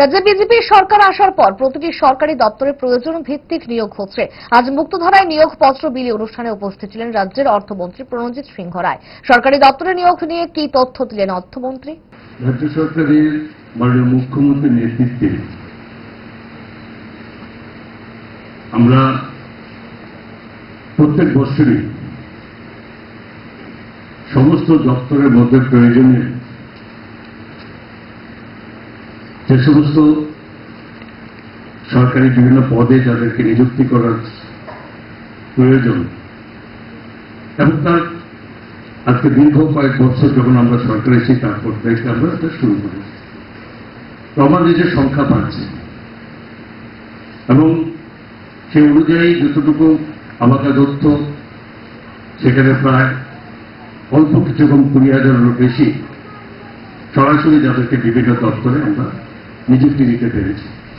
রাজ্যে বিজেপি সরকার আসার পর প্রতিটি সরকারি দপ্তরে প্রয়োজন ভিত্তিক নিয়োগ হচ্ছে। আজ মুক্তধারায় নিয়োগ পত্র বিলি অনুষ্ঠানে উপস্থিত ছিলেন রাজ্যের অর্থমন্ত্রী প্রণজিৎ সিংহ রায়। সরকারি দপ্তরে নিয়োগ নিয়ে কি তথ্য দিলেন অর্থমন্ত্রী? রাজ্য সরকারের মাননীয় মুখ্যমন্ত্রীর নেতৃত্বে আমরা প্রত্যেক বছরই সমস্ত দপ্তরের মধ্যে প্রয়োজনে যে সমস্ত সরকারি বিভিন্ন পদে যাদেরকে নিযুক্তি করার প্রয়োজন এবং তার আজকে দীর্ঘ কয়েক বছর যখন আমরা সরকার এসেছি তারপর থেকে আমরা এটা শুরু করি আমাদের যে সংখ্যা বাড়ছে। এবং সেই অনুযায়ী যতটুকু আমাকে তথ্য সেখানে প্রায় অল্প কিছু কম কুড়ি হাজারেরও বেশি সরাসরি যাদেরকে বিভিন্ন দপ্তরে আমরা Нігів не віки дивіться.